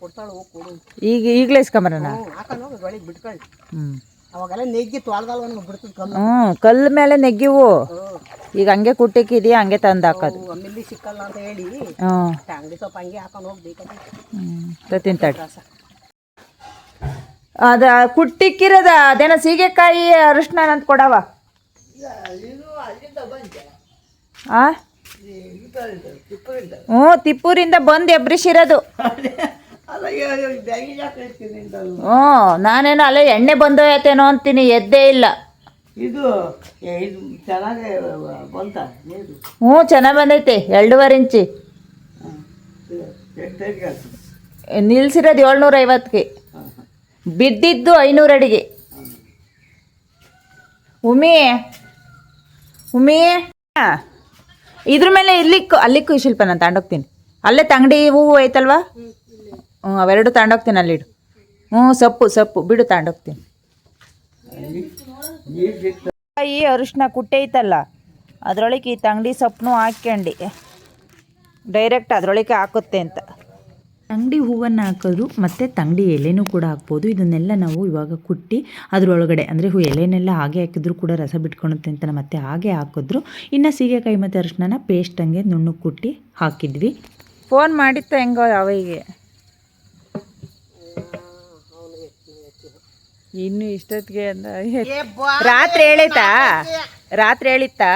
ಕೊಡ್ತಾಳು ಕೊಡು ಈಗ ಈಗಲೇ ಇಸ್ಕೊಂಬರೋಣ? ಹ್ಞೂ ಹ್ಞೂ ಅವಾಗೆಲ್ಲ ನೆಗ್ಗಿ ತೊಳ್ದಲ್ಲ ಒಂದು ಬಿಡ್ತದೆ ಕಲ್ಲು. ಹ್ಞೂ ಕಲ್ಲು ಮೇಲೆ ನೆಗ್ಗಿವು. ಈಗ ಹಂಗೆ ಕುಟ್ಟಿಕ್ಕಿದ್ಯಾ ಹಂಗೆ ತಂದು ಹಾಕೋದು ಅವು ಮಿಲ್ಲಿ ಸಿಕ್ಕಲ್ಲ ಅಂತ ಹೇಳಿ ಹ್ಞೂ ಅಂಗಡಿ ಸ್ವಲ್ಪ ಹಂಗೆ ಹಾಕೊಂಡು ಹೋಗ್ಬೇಕಂತ ಹ್ಞೂ ತಿಂತಾಳೆ ಅದ ಕುಟ್ಟಿಕ್ಕಿರದ ಅದೇನೋ ಸೀಗೆಕಾಯಿ ಅರಿಶಿನ ಅಂತ ಕೊಡವ? ಆ? ಹ್ಞೂ ತಿಪ್ಪೂರಿಂದ. ಬಂದು ಎಬ್ರಿಸಿರೋದು. ಹ್ಞೂ ನಾನೇನೋ ಅಲ್ಲೇ ಎಣ್ಣೆ ಬಂದೋಯತೇನೋ ಅಂತೀನಿ ಎದ್ದೇ ಇಲ್ಲ. ಇದು ಇದು ಚೆನ್ನಾಗಿ ಬಂತ? ನೀರು ಹ್ಞೂ ಚೆನ್ನಾಗಿ ಬಂದೈತೆ ಎರಡೂವರೆ ಇಂಚಿ. ನಿಲ್ಸಿರೋದು ಏಳ್ನೂರ ಐವತ್ತಿಗೆ ಬಿದ್ದಿದ್ದು ಐನೂರು ಅಡಿಗೆ ಉಮಿ ಉಮಿ. ಇದ್ರ ಮೇಲೆ ಇಲ್ಲಿಕ್ಕು ಅಲ್ಲಿಕ್ಕೂ ಶಿಲ್ಪ ನಾನು ತಗೊಂಡೋಗ್ತೀನಿ ಅಲ್ಲೇ ತಂಗಡಿ ಹೂವು ಐತಲ್ವಾ? ಹ್ಞೂ ಅವೆರಡು ತಗೊಂಡೋಗ್ತೀನಿ ಅಲ್ಲಿಡು ಹ್ಞೂ ಸೊಪ್ಪು ಸೊಪ್ಪು. ಬಿಡು ತಗೊಂಡೋಗ್ತೀನಿ ಈ ಅರಿಶಿನ ಕುಟ್ಟೆ ಐತಲ್ಲ ಅದರೊಳಗೆ ಈ ತಂಗಡಿ ಸೊಪ್ಪು ಹಾಕ್ಯಂಡು. ಡೈರೆಕ್ಟ್ ಅದರೊಳಗೆ ಹಾಕುತ್ತೆ ಅಂತ. ತಂಗಡಿ ಹೂವನ್ನು ಹಾಕೋದು ಮತ್ತು ತಂಗಡಿ ಎಲೆನೂ ಕೂಡ ಹಾಕ್ಬೋದು. ಇದನ್ನೆಲ್ಲ ನಾವು ಇವಾಗ ಕುಟ್ಟಿ ಅದರೊಳಗಡೆ ಅಂದರೆ ಹೂ ಎಲೆನೆಲ್ಲ ಹಾಗೆ ಹಾಕಿದ್ರು ಕೂಡ ರಸ ಬಿಟ್ಕೊಳುತ್ತೆ ಅಂತ ಮತ್ತೆ ಹಾಗೆ ಹಾಕಿದ್ರು. ಇನ್ನು ಸೀಗೆಕಾಯಿ ಮತ್ತು ಅರಿಶಿನ ಪೇಸ್ಟ್ ಹಂಗೆ ನುಣ್ಣು ಕುಟ್ಟಿ ಹಾಕಿದ್ವಿ. ಫೋನ್ ಮಾಡಿತ್ತ ಹೆಂಗೋ ಅವಿಗೆ ಇನ್ನು ಇಷ್ಟೊತ್ತಿಗೆ ಅಂದ ರಾತ್ರಿ ಹೇಳಿತಾ ರಾತ್ರಿ ಹೇಳಿತ್ತಾ?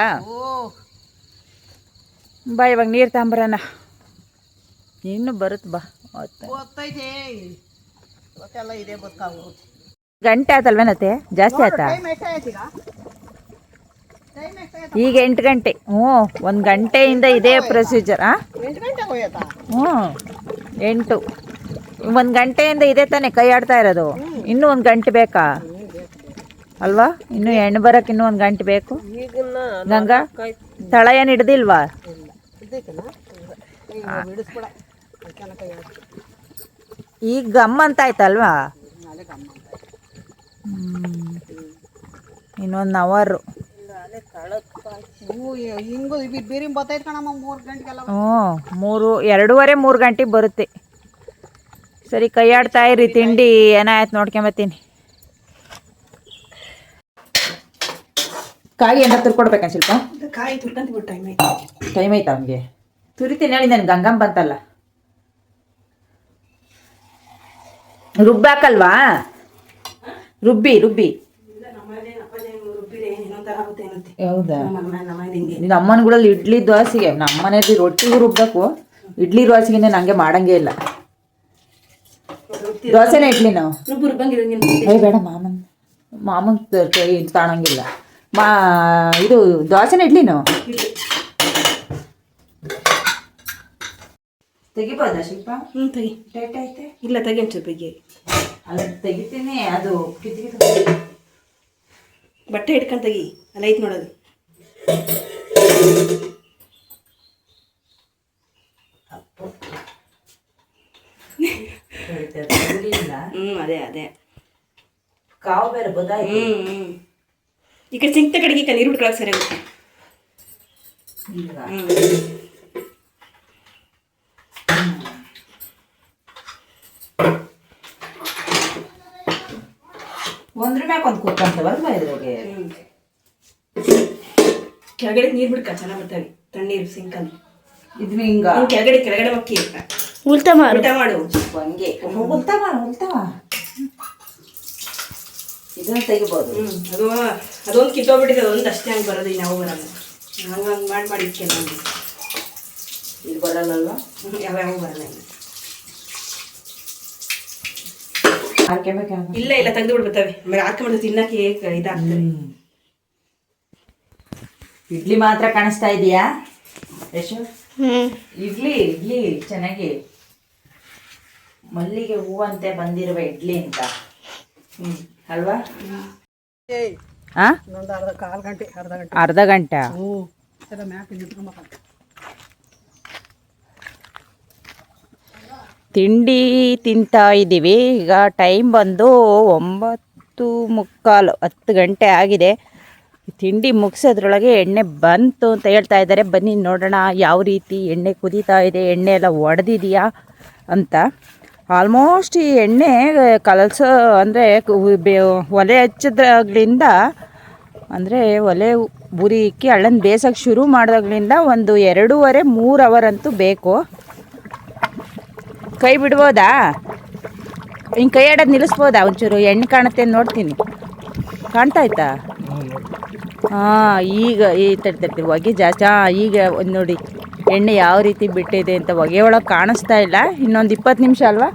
ಬಾ ಇವಾಗ ನೀರು ತಗೊಂಬರೋಣ. ಇನ್ನು ಬರುತ್ತೆ ಬಾ ಗಂಟೆ ಆತಲ್ವೇನತ್ತೆ ಜಾಸ್ತಿ ಆಯ್ತಾ? ಈಗ? ಎಂಟು ಗಂಟೆ. ಹ್ಞೂ ಒಂದು ಗಂಟೆಯಿಂದ ಇದೇ ಪ್ರೊಸೀಜರ್ ಹಾಂ ಹ್ಞೂ ಎಂಟು. ಒಂದು ಗಂಟೆಯಿಂದ ಇದೇ ತಾನೇ ಕೈ ಆಡ್ತಾ ಇರೋದು. ಇನ್ನೂ ಒಂದು ಗಂಟೆ ಬೇಕಾ? ಅಲ್ವಾ? ಇನ್ನು ಹೆಣ್ಣು ಬರೋಕೆ ಇನ್ನೂ ಒಂದು ಗಂಟೆ ಬೇಕು. ಗಂಗ ತಳ ಏನು ಹಿಡ್ದಿಲ್ವಾ? ಈಗ ಗಮ್ ಅಂತ ಆಯ್ತಲ್ವಾ? ಇನ್ನೊಂದು ಅವರು ಹ್ಞೂ ಮೂರು ಎರಡೂವರೆ ಮೂರು ಗಂಟೆಗೆ ಬರುತ್ತೆ. ಸರಿ ಕೈಯಾಡ್ತಾ ಇರಿ ತಿಂಡಿ ಏನಾಯ್ತು ನೋಡ್ಕೊಂಬತ್ತೀನಿ ಕಾಯಿ ಏನಾರ ತುರ್ಕೊಡ್ಬೇಕನ್ ಸ್ವಲ್ಪ ಕಾಯಿ ತುರ್ಕಂತ ಟೈಮ್ ಐತೆ ಟೈಮ್ ಆಯ್ತಾ ಅವನಿಗೆ? ತುರಿತೀನಿ ಹೇಳಿ ನನ್ಗೆ ಗಂಗಮ್ಮ ಬಂತಲ್ಲ. ರುಬ್ಬಾಕಲ್ವಾ ರುಬ್ಬಿ ರುಬ್ಬಿ. ಹೌದಾ? ನಿನ್ನ ಅಮ್ಮನಗಳಲ್ಲಿ ಇಡ್ಲಿ ದೋಸೆಗೆ ನಮ್ಮ ಮನೇಲಿ ರೊಟ್ಟಿಗೂ ರುಬ್ಬಬೇಕು ಇಡ್ಲಿ ದೋಸೆಗೆ ನಂಗೆ ಮಾಡಂಗೇ ಇಲ್ಲ. ದೋಸೆನ ಇಡ್ಲಿ ನಾವು. ಏ ಬೇಡ ಮಾಮನ್. ಮಾಮನ್ ಕೈ ತಾಣಂಗಿಲ್ಲ. ಮಾ ಇದು ದೋಸೆನ ಇಡ್ಲಿ ನಾವು. ತೆಗಿಬೋದಾ ಶಿಲ್ಪ? ಹ್ಞೂ ತೆಗಿ. ಟೈಟ್ ಐತೆ? ಇಲ್ಲ ತೆಗಿ ಒಂಚೂರು ಬಗ್ಗೆ ಅಲ್ಲ ತೆಗಿತೀನಿ ಅದು ಬಟ್ಟೆ ಹಿಡ್ಕೊಂಡು ತೆಗಿ. ಅಲ್ಲ ಐತೆ ನೋಡೋದು ಹ್ಞೂ ಅದೇ ಅದೇ. ಕಾವು ಬೇರೆ ಬದಾಯ್ತು ಹ್ಞೂ ಹ್ಞೂ ಈ ಕಡೆ ಸಿಂಕ್ತ ಕಡೆಗೆ ಈ ಕಡೆ ನೀರು ಬಿಟ್ಕೊಳಕ್ಕೆ ಸರಿ ಆಗುತ್ತೆ. ಈಗ ಹ್ಞೂ ಒಂದ್ರ ಮ್ಯಾಕ್ ಒಂದು ಕೂತ್ಕೊಂತವಲ್ಲ ಇದ್ರಾಗೆ? ಕೆಳಗಡೆ ನೀರು ಬಿಡ್ಕ ಚೆನ್ನಾಗಿ ಬರ್ತಾವೆ. ತಣ್ಣೀರು ಸಿಂಕಲ್ಲಿ. ಇದು ಹಿಂಗ. ಕೆಳಗಡೆ ಕೆಳಗಡೆ ಮಕ್ಕಿ ಉಲ್ಟಾ ಮಾಡು. ಊಟ ಮಾಡು. ಹಂಗೆ. ಉಲ್ತಾವ ಉಲ್ತಾವ ಇದನ್ನ ತೆಗಿಬೋದು. ಹ್ಞೂ ಅದು ಅದೊಂದು ಕಿತ್ತೋಗ್ಬಿಟ್ಟಿದೆ ಅದೊಂದು ಅಷ್ಟೇ ಹಂಗೆ ಬರೋದು ನಾವು ಬರಲ್ಲ. ಹಂಗೆ ಹಂಗೆ ಮಾಡಿ ಮಾಡಿ ನಾನು. ಇದು ಬರಲ್ಲಲ್ವ? ಯಾವ ಯಾವ ಬರಲ್ಲ ಇಲ್ಲ ಇಲ್ಲ ತೆಗೆದು ಬಿಡ್ಬರ್ತವೆ ಆಮೇಲೆ ಹಾಕೊಂಡ್ಬಿಟ್ಟು ತಿನ್ನಕ್ಕೆ ಇದಾಗ್ತದೆ. ಇಡ್ಲಿ ಮಾತ್ರ ಕಾಣಿಸ್ತಾ ಇದೆಯಾ? ಯಶು? ಇಡ್ಲಿ ಇಡ್ಲಿ ಚೆನ್ನಾಗಿ. ಮಲ್ಲಿಗೆ ಹೂವಂತೆ ಬಂದಿರುವ ಇಡ್ಲಿ ಅಂತ. ಅಲ್ವಾ? ಇನ್ನೊಂದು ಅರ್ಧ ಕಾಲು ಗಂಟೆ ಅರ್ಧ ಗಂಟೆ. ಅರ್ಧ ಗಂಟೆ? ಹ್ಞೂ ಎಲ್ಲ ಮ್ಯಾಕ್ ನಿಂತ್ಕೊಂಬಕ್ಕ ತಿಂಡಿ ತಿಂತಾ ಇದ್ದೀವಿ. ಈಗ ಟೈಮ್ ಬಂದು ಒಂಬತ್ತು ಮುಕ್ಕಾಲು ಹತ್ತು ಗಂಟೆ ಆಗಿದೆ. ತಿಂಡಿ ಮುಗಿಸೋದ್ರೊಳಗೆ ಎಣ್ಣೆ ಬಂತು ಅಂತ ಹೇಳ್ತಾ ಇದ್ದಾರೆ. ಬನ್ನಿ ನೋಡೋಣ ಯಾವ ರೀತಿ ಎಣ್ಣೆ ಕುದೀತಾ ಇದೆ ಎಣ್ಣೆ ಎಲ್ಲ ಒಡೆದಿದೆಯಾ ಅಂತ. ಆಲ್ಮೋಸ್ಟ್ ಈ ಎಣ್ಣೆ ಕಲಸೋ ಅಂದರೆ ಒಲೆ ಹಚ್ಚಿದ್ರಾಗ್ಲಿಂದ ಅಂದರೆ ಒಲೆ ಬುರಿ ಇಕ್ಕಿ ಹಳ್ಳನ ಬೇಸಕ್ಕೆ ಶುರು ಮಾಡಿದಾಗ್ಲಿಂದ ಒಂದು ಎರಡೂವರೆ ಮೂರು ಅವರ್ ಅಂತೂ ಬೇಕು. ಕೈ ಬಿಡ್ಬೋದಾ? ಹಿಂಗೆ ಕೈ ಆಡೋದು ನಿಲ್ಲಿಸ್ಬೋದಾ ಒಂಚೂರು? ಎಣ್ಣೆ ಕಾಣುತ್ತೆ ಅಂತ ನೋಡ್ತೀನಿ. ಕಾಣ್ತಾ ಆಯ್ತಾ ಹಾಂ ಈಗ ಈ ತಡ್ತಿರ್ತೀವಿ ತಡಿ ಹೊಗೆ ಜಾಸ್ತಿ ಹಾಂ ಈಗ ಒಂದು ನೋಡಿ. ಎಣ್ಣೆ ಯಾವ ರೀತಿ ಬಿಟ್ಟಿದೆ ಅಂತ ಹೊಗೆ ಒಳಗೆ ಕಾಣಿಸ್ತಾ ಇಲ್ಲ. ಇನ್ನೊಂದು ಇಪ್ಪತ್ತು ನಿಮಿಷ ಅಲ್ವಾ?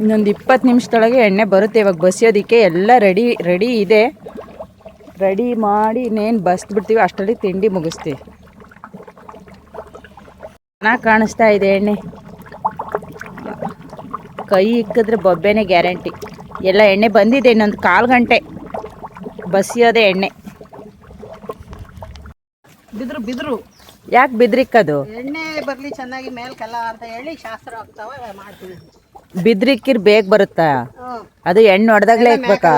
ಇನ್ನೊಂದು ಇಪ್ಪತ್ತು ನಿಮಿಷದೊಳಗೆ ಎಣ್ಣೆ ಬರುತ್ತೆ. ಇವಾಗ ಬಸಿಯೋದಕ್ಕೆ ಎಲ್ಲ ರೆಡಿ ರೆಡಿ ಇದೆ. ರೆಡಿ ಮಾಡಿ ಇನ್ನೇನು ಬಸ್ಬಿಡ್ತೀವಿ, ಅಷ್ಟರಲ್ಲಿ ತಿಂಡಿ ಮುಗಿಸ್ತೀವಿ. ಚೆನ್ನಾಗಿ ಕಾಣಿಸ್ತಾ ಇದೆ ಎಣ್ಣೆ. ಕೈ ಇಕ್ಕಿದ್ರೆ ಬೊಬ್ಬೆನೇ ಗ್ಯಾರಂಟಿ. ಎಲ್ಲ ಎಣ್ಣೆ ಬಂದಿದೆ ಇನ್ನೊಂದು ಕಾಲು ಗಂಟೆ. ಬಸಿಯೋದೆ ಎಣ್ಣೆ. ಬಿದ್ರು ಬಿದ್ರು. ಯಾಕೆ ಬಿದ್ರಿಕ್ಕದು? ಎಣ್ಣೆ ಬರ್ಲಿ ಚೆನ್ನಾಗಿ ಮೇಲ್ಕಲ್ಲ ಅಂತ ಹೇಳಿ ಶಾಸ್ತ್ರ ಆಗ್ತಾವ ಮಾಡ್ತೀವಿ. ಬಿದ್ರಿಕ್ಕಿರ್ ಬೇಗ ಬರುತ್ತಾ? ಅದು ಎಣ್ಣೆ ಹೊಡೆದಾಗ್ಲೇ ಇಕ್ಬೇಕಾ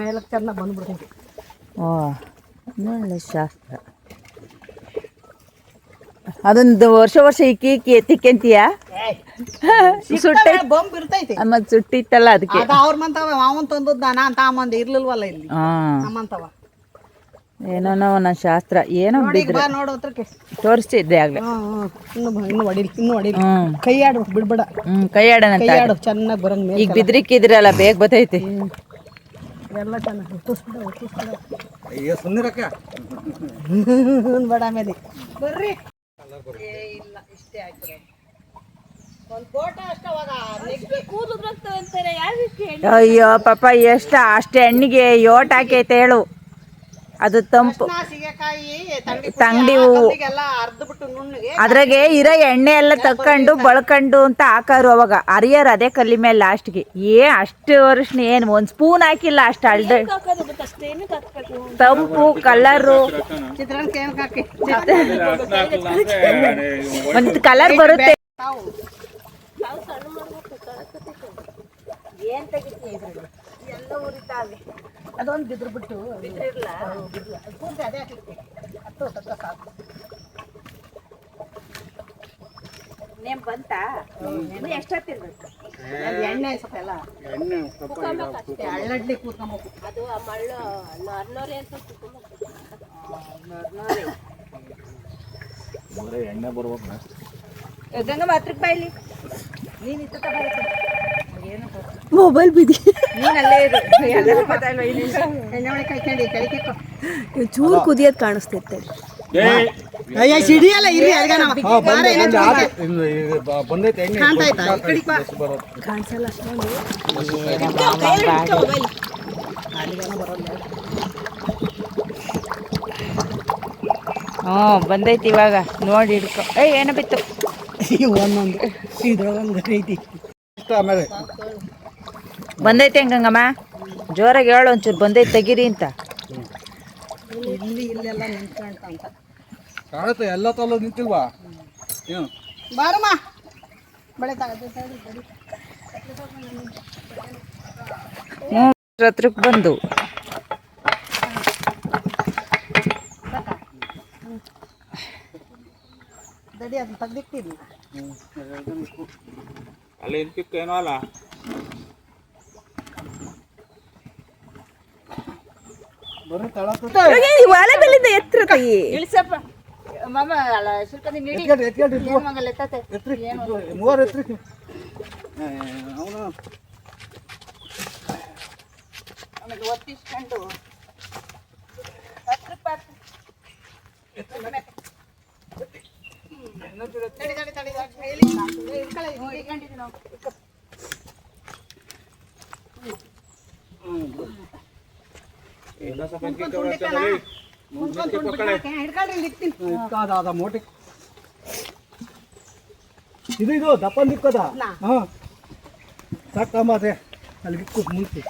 ಮೇಲಕ್ಕೆ ಚೆನ್ನಾಗಿ ಬಂದ್ಬಿಡ್ತೀವಿ ಓ ಒಳ್ಳೆ ಶಾಸ್ತ್ರ. ಅದೊಂದು ವರ್ಷ ವರ್ಷ ಇಕ್ಕಿ ಇಕ್ಕಿ ಎತ್ತಿಕ್ಕೆಂತೀಯ ಸುಟ್ಟ ಬೊಂಬ್ ಇರ್ತೈತಿ. ಮತ್ತೆ ಸುಟ್ಟಿತ್ತಲ್ಲ ಅದಕ್ಕೆ. ಅದ ಅವ್ರ ಮಂತವ ಅವನ್ ತಂದದ್ದ ನಾನು ತಾಮಂದ ಇರ್ಲಿಲ್ವಲ್ಲ ಇಲ್ಲಿ. ಹಾಂ. ನಮ್ಮಂತವ. ಏನೋ ನನ್ನ ಶಾಸ್ತ್ರ. ಏನೋ ನೋಡಿ ಬಿದ್ರೆ. ಬಾ ನೋಡು ಹತ್ರಕ್ಕೆ. ತೋರಿಸ್ತಿದ್ದೆ ಆಗ್ಲೇ. ಇನ್ನು ಬಾ, ಇನ್ನು ಹೊಡಿಲಿ ಇನ್ನು ಹೊಡಿಲಿ. ಕೈ ಆಡು ಬಿಡ್ಬೇಡ. ಕೈ ಆಡೋಣ ಕೈ ಆಡು ಚೆನ್ನಾಗಿ ಬರಂಗ್ ಮೇಲೆ ಈಗ ಬಿದ್ರಿಕ್ಕಿದ್ರಲ್ಲ ಬೇಗ ಬತ್ತೈತಿ ಎಲ್ಲ ಚೆನ್ನಾಗಿ ಬೇಡ ಆಮೇಲೆ. ಬರ್ರಿ. ಏ ಇಲ್ಲ ಇಷ್ಟೇ ಆಯ್ತು ಒಂದು ಫೋಟೋ ಅಷ್ಟೇ ಅವಾಗ. ಅಯ್ಯೋ ಪಾಪ ಎಷ್ಟು ಅಷ್ಟೇ ಎಣ್ಣೆಗೆ ಯೋಟ್ ಹಾಕೈತೆ ಹೇಳು. ಅದು ತಂಪು. ತಂಗಡಿ ಹೂವು ಎಲ್ಲ ಬಿಟ್ಟು ನುಣ್ಣಗೆ ಅದ್ರಾಗೆ ಇರೋ ಎಣ್ಣೆ ಎಲ್ಲ ತಕ್ಕೊಂಡು ಬಳ್ಕೊಂಡು ಅಂತ ಹಾಕಾರು ಅವಾಗ. ಅರಿಯರ್ ಅದೇ ಕಲ್ಲಿ ಮೇಲೆ ಲಾಸ್ಟ್ಗೆ. ಏ ಅಷ್ಟು ವರ್ಷ ಏನು ಒಂದು ಸ್ಪೂನ್ ಹಾಕಿಲ್ಲ ಅಷ್ಟು ಅಳ್ದ ತಂಪು ಕಲರು. ಒಂದು ಕಲರ್ ಬರುತ್ತೆ. ತಾವು ಅದೊಂದು ಬಿದ್ರು ಬಿಟ್ಟು ಬಿದ್ರಿರ್ಲ ಪೂರ್ತಿ ಅದೇ ಹಾಕ್ಲಿಕ್ಕೆ ಹತ್ತು ಸಾಕು. ನೇಮ್ ಬಂತಾ? ಎಷ್ಟೊತ್ತಿರ್ಬೇಕು ಅದು ಎಣ್ಣೆ ಸ್ವಲ್ಪ ಎಲ್ಲ. ಎಣ್ಣೆ ಸ್ವಲ್ಪ ಅಷ್ಟೇ ಹಳ್ಳಡ್ಲಿ ಕೂತ್ಕೊಂಬೇಕು. ಬರೀ ಎಣ್ಣೆ ಬರ್ಬೇಕು ಗಂಗಮ್ಮ ಹತ್ರಕ್ಕೆ ಬಾಯ್ಲಿ ನೀನು ಇತ್ತ ಮೊಬೈಲ್ ಕೆಳಗೆ ಚೂರು ಕುದಿಯೋದು ಕಾಣಿಸ್ತಿತ್ತೆ. ಹ್ಞೂ ಬಂದೈತಿ ಇವಾಗ. ನೋಡಿ ಹಿಡ್ಕೊ. ಏ ಏನೋ ಬಿತ್ತು. ಒಂದೊಂದು ಇದ್ರೊಳಗೆ ಐತಿ. ಇಷ್ಟ ಆಮೇಲೆ. ಬಂದೈತೆ ಹೆಂಗಂಗಮ್ಮ? ಜೋರಾಗಿ ಹೇಳು ಒಂಚೂರು ಬಂದೈತೆ ತೆಗೀರಿ ಅಂತ. ಇಲ್ಲಿ ಇಲ್ಲೆಲ್ಲ ನಿಂತ್ಕೊಂಡ್ಕಂತ ಕಾಣುತ್ತೆ ಎಲ್ಲ ತಲ್ಲ ನಿಂತಿಲ್ವಾ? ಏನು? ಬಾರಮ್ಮ. ಬಳೆ ಹತ್ರಕ್ಕೆ ಬಂದು. ದಡಿ ಅದನ್ನ ತೆಗ್ದಿಟ್ಟಿದ್ವಿ ಅಲ್ಲಿ ಏನೋ ಅಲ್ಲ ಬರೀ ತಳ ಒಲೆ ಬೆಲ್ಲಿಂದ ಎತ್ತರ ಕೈ. ಇಳಿಸಪ್ಪ. ಮಾಮ ಅಲ್ಲ ಸುಲ್ಕದಿ ನೀಡಿ. ಏನ್ ಮಗಲ್ ಎತ್ತತೆ? ಎತ್ರಿ ಮೂವರು ಎತ್ರಿ ಅವನು ಆಮೇಲೆ ಒತ್ತಿಸ್ಕೊಂಡು ಹತ್ತು ರೂಪಾಯಿ. ತಡಿ ತಡಿ ತಡಿ ಇಟ್ಕೊಳ್ಳಿ, ನಾವು. ಅದ ಮೋಟಿ. ಇದು ಇದು ದಪ್ಪ ದಿಕ್ಕದ? ಹಾ. ಸಾಕಮ್ಮ ಅದೇ. ಅಲ್ಲಿ ಮುಂಚೆ.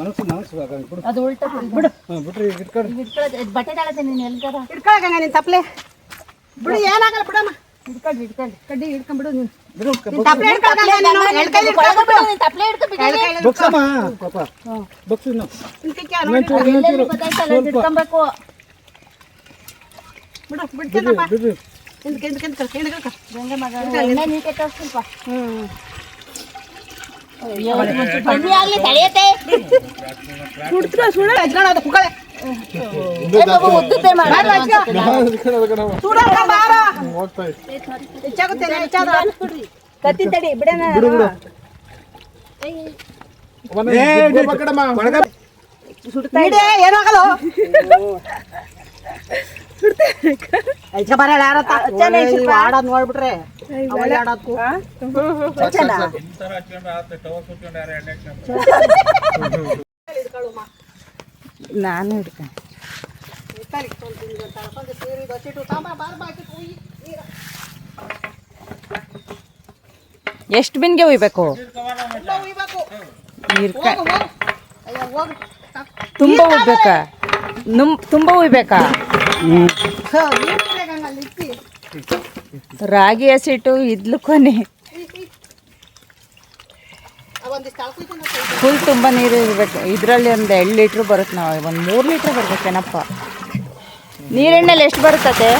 ಮನಸ್ಸು ಮನಸ್ಸು ಬಿಡು. ಅದು ಉಲ್ಟಾ ಬಿಡು. ಹಾಂ ಬಿಟ್ರಿ ಇಟ್ಕೊಂಡು ಬಟ್ಟೆ ತಾಳತ್ತೆ ನೀನು ಎಲ್ಗಾರ? ಹಂಗ ನೀನ್ ತಪ್ಲೆ. ಬಿಡು ಏನಾಗಲ್ಲ ಬಿಡಮ್ಮ. ಹಿಡ್ಕೊಂಡು ಹಿಡ್ಕೊಂಡು ಕಡ್ಡಿ ಹಿಡ್ಕೊಂಡ್ಬಿಡು ನೀನು ಬಿಡು ನೀನ್ ತಪ್ಲೆ ಹಿಡ್ಕೊಳಕ್ಕೆ ನೀನು ಎಳ್ಕೈಲಿ ಹಿಡ್ಕೊಳ್ಬಿಡು. ತಪ್ಲೆ ಹಿಡ್ಕೊ ಬಿಡಿ ಬಗ್ಸಮ್ಮ ಪಾಪ ಬಗ್ಸು ಇನ್ನು ನಿನ್ ಕಿಕ್ಕಿ ಅವ್ನು ನೋಡಿ. ಇನ್ನೊಂಚೂರು ಇನ್ನೊಂಚೂರು ಗೊತ್ತಾಯ್ತಲ್ಲ ಇಟ್ಕೊಬೇಕು ಬಿಡು ಬಿಡ್ತೀನಪ್ಪ ಬಿಡ್ರಿ ಹಿಂದ್ಕೆ ಹಿಂದ್ಕೆ ಹಿಂದ್ಕೆ ಹಿಂದ್ಕೆ ಗಂಗೆ ಮಗ ಎಣ್ಣೆ ನೀಟೆ ಸ್ವಲ್ಪ ಹ್ಮ್ ಬನ್ನಿ ಆಗ್ಲಿ ತಡೆಯತ್ತೆ ಸುಡ್ತ್ರ ಸುಡ ಹಚ್ಕೊಳ್ಳೋದು ಕುಕ್ಕಳೆ ಉದ್ದುತ್ತೆ ಮಾಡಿ ಸುಡಲ್ಲ ಬಾರ ಹೋಗ್ತಾ ಇತ್ತು ಹೆಚ್ಚಾಗುತ್ತೆ ಹೆಚ್ಚಾದ. ಕತ್ತಿ ತಡಿ ಬಿಡೋಣ. ಬಿಡು ಬಿಡು. ಇಡೇ ಏನಾಗಲ್ಲ ಐಚ ಬರ ಯಾರತ್ತ ಆಡೋದ್ ನೋಡ್ಬಿಟ್ರೆ. ಆಡೋದ್ಕು ನಾನು ಎಷ್ಟು ಬಿನ್ಗೆ ನೀರ್ಕ ತುಂಬ ಹುಯ್ಬೇಕಾ ನುಮ್ ತುಂಬ ಹುಯ್ಬೇಕಾ ರಾಗಿ ಹಸಿಟ್ಟು, ಇದ್ಲು ಕೊನೆ. ಫುಲ್ ತುಂಬ ನೀರು ಇರ್ಬೇಕು. ಇದರಲ್ಲಿ ಒಂದು ಎರಡು ಲೀಟ್ರ್ ಬರುತ್ತೆ ನಾವು. ಒಂದು ಮೂರು ಲೀಟ್ರ್ ಬರ್ಬೇಕೇನಪ್ಪ ನೀರೆಣ್ಣೆಲಿ ಎಷ್ಟು ಬರುತ್ತದೆ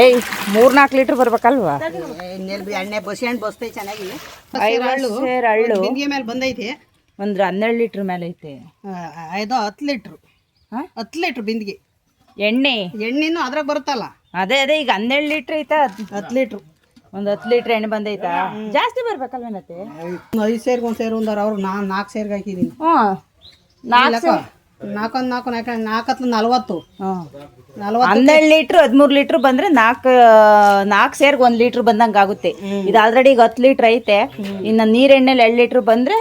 ಏಯ್ ಮೂರ್ ನಾಲ್ಕು ಲೀಟ್ರ್ ಬರ್ಬೇಕಲ್ವಾ? ಎಣ್ಣೆ ಬಸಿ ಹಣ್ಣು ಬಸ್ತೈತೆ ಚೆನ್ನಾಗಿ ಐವತ್ತು ಸೇರ್ ಹಳ್ಳು ಬಿಂದಿಗೆ ಮೇಲೆ ಬಂದೈತಿ. ಒಂದು ಹನ್ನೆರಡು ಲೀಟರ್ ಮೇಲೆ ಐತೆ. ಐದು ಹತ್ತು ಲೀಟ್ರು? ಹತ್ತು ಲೀಟ್ರ್ ಬಿಂದಿಗೆ. ಎಣ್ಣೆ? ಎಣ್ಣೆನೂ ಅದ್ರಾಗ ಬರುತ್ತಲ್ಲ? ಅದೇ ಅದೇ ಈಗ ಹನ್ನೆರಡು ಲೀಟ್ರ್ ಐತಾ? ಹತ್ತು ಲೀಟ್ರು. ಒಂದು ಹತ್ತು ಲೀಟ್ರ್ ಎಣ್ಣೆ ಬಂದೈತಾ? ಜಾಸ್ತಿ ಬರ್ಬೇಕಲ್ವೇನತ್ತೆ? ಐದು ಸೇರ್ಗೆ ಒಂದು ಸೇರು ಒಂದಾರ ಅವ್ರು ನಾನು ನಾಲ್ಕು ಸೇರ್ಗೆ ಹಾಕಿದ್ದೀನಿ ಹ್ಞೂ ನಾಲ್ಕು ನಾಲ್ಕೊಂದು ನಾಲ್ಕು ನಾಲ್ಕು ನಾಲ್ಕತ್ತು ನಲ್ವತ್ತು. ಹನ್ನೆರಡು ಲೀಟ್ರ್ ಹದಿಮೂರು ಲೀಟ್ರ್ ಬಂದ್ರೆ ನಾಲ್ಕು ನಾಲ್ಕು ಸೇರ್ಗೆ ಒಂದು ಲೀಟ್ರ್ ಬಂದಂಗೆ ಆಗುತ್ತೆ. ಇದು ಆಲ್ರೆಡಿ ಈಗ ಹತ್ತು ಲೀಟ್ರ್ ಐತೆ. ಇನ್ನು ನೀರೆಣ್ಣೆಲಿ ಎರಡು ಲೀಟ್ರ್ ಬಂದರೆ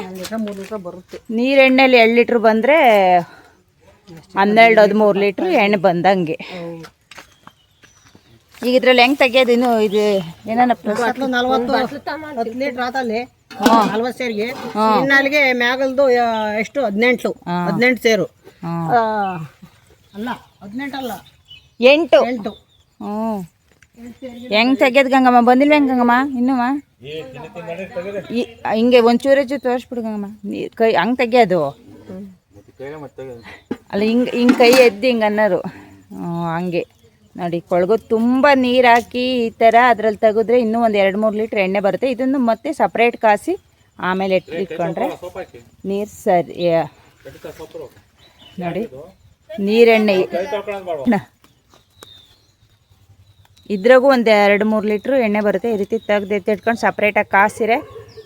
ಮೂರು ಲೀಟ್ರ್ ಬರುತ್ತೆ. ನೀರೆಣ್ಣೆಲಿ ಎರಡು ಲೀಟ್ರ್ ಬಂದರೆ ಹನ್ನೆರಡು ಹದಿಮೂರು ಲೀಟ್ರ್ ಎಣ್ಣೆ ಬಂದಂಗೆ. ಈಗ ಇದ್ರಲ್ಲಿ ಹೆಂಗೆ ತೆಗಿಯೋದು ಇನ್ನು ಇದು ಏನಾನ ಬಾಟ್ಲು ನಲ್ವತ್ತು ಹತ್ತು ಲೀಟ್ರ್ ಆತಲ್ಲಿ ನಲ್ವತ್ತು ಸೇರಿಗೆ. ಇನ್ನು ಅಲ್ಲಿಗೆ ಮ್ಯಾಗಲ್ದು ಎಷ್ಟು? ಹದಿನೆಂಟು ಹದಿನೆಂಟು ಸೇರು. ಅಲ್ಲ ಹದಿನೆಂಟು ಅಲ್ಲ ಎಂಟು. ಎಂಟು. ಹ್ಞೂ. ಹೆಂಗ್ ತೆಗ್ಯದ ಗಂಗಮ್ಮ? ಬಂದಿಲ್ವ ಹೆಂಗೆ ಗಂಗಮ್ಮ? ಇನ್ನುವ? ಈ- ಹಿಂಗೆ ಒಂಚೂರು ಹೆಚ್ಚು ತೋರಿಸ್ಬಿಡು ಗಂಗಮ್ಮ. ನೀ ಕೈ ಹಂಗೆ ತೆಗ್ಯೋದು. ಅಲ್ಲ ಹಿಂಗೆ ಹಿಂಗೆ ಕೈ ಎದ್ದು ಹಿಂಗೆ ಅನ್ನೋರು. ಹ್ಞೂ ಹಂಗೆ. ನೋಡಿ ಕೊಳಗು ತುಂಬ ನೀರು ಹಾಕಿ ಈ ಥರ ಅದ್ರಲ್ಲಿ ತೆಗೆದ್ರೆ ಇನ್ನೂ ಒಂದು ಎರಡು ಮೂರು ಲೀಟ್ರ್ ಎಣ್ಣೆ ಬರುತ್ತೆ. ಇದನ್ನು ಮತ್ತೆ ಸಪ್ರೇಟ್ ಕಾಸಿ ಆಮೇಲೆ ಇಟ್ ಇಟ್ಕೊಂಡ್ರೆ ನೀರು ಸರಿ ನೋಡಿ ನೀರೆಣ್ಣೆ. ಇದ್ರಾಗೂ ಒಂದು ಎರಡು ಮೂರು ಲೀಟ್ರ್ ಎಣ್ಣೆ ಬರುತ್ತೆ. ಈ ರೀತಿ ತೆಗ್ದು ಎತ್ತಿಟ್ಕೊಂಡು ಸಪ್ರೇಟಾಗಿ ಕಾಸಿರೆ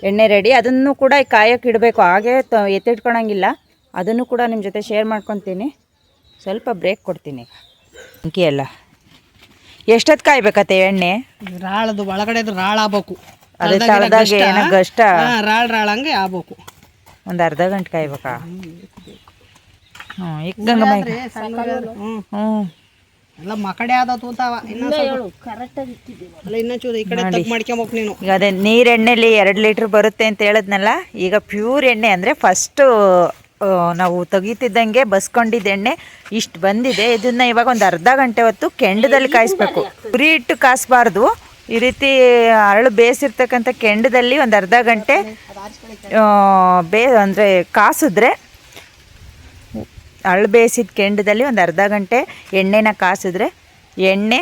ಎಣ್ಣೆ ರೆಡಿ ಅದನ್ನು ಕೂಡ ಕಾಯಕ್ಕೆ ಇಡಬೇಕು. ಹಾಗೆ ತ ಎತ್ತಿಟ್ಕೊಳಂಗಿಲ್ಲ. ಅದನ್ನು ಕೂಡ ನಿಮ್ಮ ಜೊತೆ ಶೇರ್ ಮಾಡ್ಕೊತೀನಿ. ಸ್ವಲ್ಪ ಬ್ರೇಕ್ ಕೊಡ್ತೀನಿ. ಅಂಕಿ ಎಲ್ಲ ಎಷ್ಟೊತ್ತು ಕಾಯ್ಬೇಕತ್ತೆ ಎಣ್ಣೆ? ರಾಳದು ಒಳಗಡೆ ರಾಳ ಆಗ್ಬೇಕು. ಅದೇ ತಳದಾಗ ಗಷ್ಟ, ಏನೋ ಗಷ್ಟ. ರಾಳ್ ರಾಳಂಗೆ ಆಗ್ಬೇಕು. ಒಂದು ಅರ್ಧ ಗಂಟೆ ಕಾಯ್ಬೇಕಾ? ಹ್ಞೂ ಈಗ ಗಂಗಮ್ಮ ಈಗ. ಹ್ಞೂ. ಎಲ್ಲ ಮಕಡೆ ಆದತು ಅಂತ ನೀನು. ಈಗ ಅದೇ ನೀರೆಣ್ಣೆಲಿ ಎರಡು ಲೀಟ್ರ್ ಬರುತ್ತೆ ಅಂತ ಹೇಳಿದ್ನಲ್ಲ ಈಗ ಪ್ಯೂರ್ ಎಣ್ಣೆ ಅಂದರೆ ಫಸ್ಟು ನಾವು ತೆಗಿತಿದ್ದಂಗೆ ಬಸ್ಕೊಂಡಿದ್ದ ಎಣ್ಣೆ ಇಷ್ಟು ಬಂದಿದೆ. ಇದನ್ನ ಇವಾಗ ಒಂದು ಅರ್ಧ ಗಂಟೆ ಹೊತ್ತು ಕೆಂಡದಲ್ಲಿ ಕಾಯಿಸ್ಬೇಕು. ಉರಿ ಇಟ್ಟು ಕಾಯಿಸ್ಬಾರ್ದು ಈ ರೀತಿ ಅರಳು ಬೇಯಿಸಿರ್ತಕ್ಕಂಥ ಕೆಂಡದಲ್ಲಿ ಒಂದು ಅರ್ಧ ಗಂಟೆ ಬೇ ಅಂದರೆ ಕಾಸಿದ್ರೆ ಅರಳು ಬೇಯಿಸಿದ ಕೆಂಡದಲ್ಲಿ ಒಂದು ಅರ್ಧ ಗಂಟೆ ಎಣ್ಣೆನ ಕಾಸಿದ್ರೆ ಎಣ್ಣೆ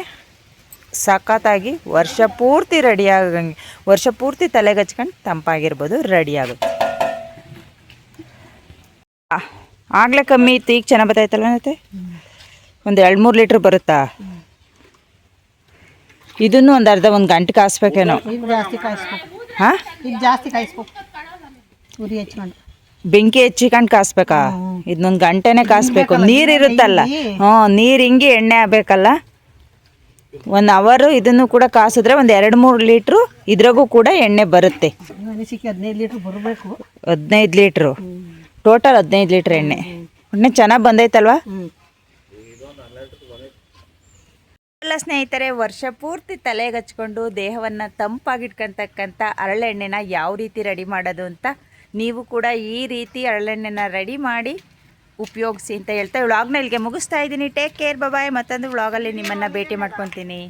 ಸಖತ್ತಾಗಿ ವರ್ಷ ಪೂರ್ತಿ ರೆಡಿ ಆಗಂಗೆ ವರ್ಷ ಪೂರ್ತಿ ತಲೆಗಚ್ಕೊಂಡು ತಂಪಾಗಿರ್ಬೋದು ರೆಡಿ ಆಗುತ್ತೆ. ಆಗಲೇ ಕಮ್ಮಿ ಇತ್ತು ಈಗ ಚೆನ್ನಾಗಿ ಬರ್ತಾಯ್ತಲ್ಲ ಮತ್ತೆ ಒಂದು ಎರಡು ಮೂರು ಲೀಟ್ರ್ ಬರುತ್ತಾ? ಇದನ್ನು ಒಂದು ಅರ್ಧ ಒಂದು ಗಂಟೆ ಕಾಯಿಸ್ಬೇಕೇನೋ ಈಗ ಜಾಸ್ತಿ ಕಾಯಿಸ್ಬೇಕು ಹಾಂ? ಜಾಸ್ತಿ ಕಾಯಿಸ್ಬೇಕು ಉರಿ ಹಚ್ಕೊಂಡು ಬೆಂಕಿ ಹೆಚ್ಚಿಕೊಂಡು ಕಾಸ್ಬೇಕಾ? ಇದನ್ನೊಂದು ಗಂಟೆನೆ ಕಾಸ್ಬೇಕು. ನೀರು ಇರುತ್ತಲ್ಲ? ಹ್ಞೂ ನೀರು ಹಿಂಗೆ ಎಣ್ಣೆ ಆಗಬೇಕಲ್ಲ ಒಂದು ಅವರು ಇದನ್ನು ಕೂಡ ಕಾಸಿದ್ರೆ ಒಂದು ಎರಡು ಮೂರು ಲೀಟ್ರು ಇದ್ರಾಗೂ ಕೂಡ ಎಣ್ಣೆ ಬರುತ್ತೆ. ಹದಿನೈದು ಲೀಟ್ರ್ ಬರಬೇಕು. ಹದಿನೈದು ಲೀಟ್ರು. ಟೋಟಲ್ ಹದಿನೈದು ಲೀಟ್ರ್ ಎಣ್ಣೆ. ಎಣ್ಣೆ ಚೆನ್ನಾಗಿ ಬಂದೈತಲ್ವಾ? ಎಲ್ಲ ಸ್ನೇಹಿತರೆ ವರ್ಷ ಪೂರ್ತಿ ತಲೆಗೆ ಹಚ್ಕೊಂಡು ದೇಹವನ್ನು ತಂಪಾಗಿಟ್ಕೊಂತಕ್ಕಂಥ ಹರಳೆಣ್ಣೆನ ಯಾವ ರೀತಿ ರೆಡಿ ಮಾಡೋದು ಅಂತ ನೀವು ಕೂಡ ಈ ರೀತಿ ಅರಳೆಣ್ಣೆನ ರೆಡಿ ಮಾಡಿ ಉಪಯೋಗಿಸಿ ಅಂತ ಹೇಳ್ತಾ ವ್ಲಾಗ್ನ ಇಲ್ಲಿಗೆ ಮುಗಿಸ್ತಾ ಇದ್ದೀನಿ. ಟೇಕ್ ಕೇರ್ ಬಾಯ್ ಮತ್ತೊಂದು ವ್ಲಾಗಲ್ಲಿ ನಿಮ್ಮನ್ನು ಭೇಟಿ ಮಾಡ್ಕೊತೀನಿ.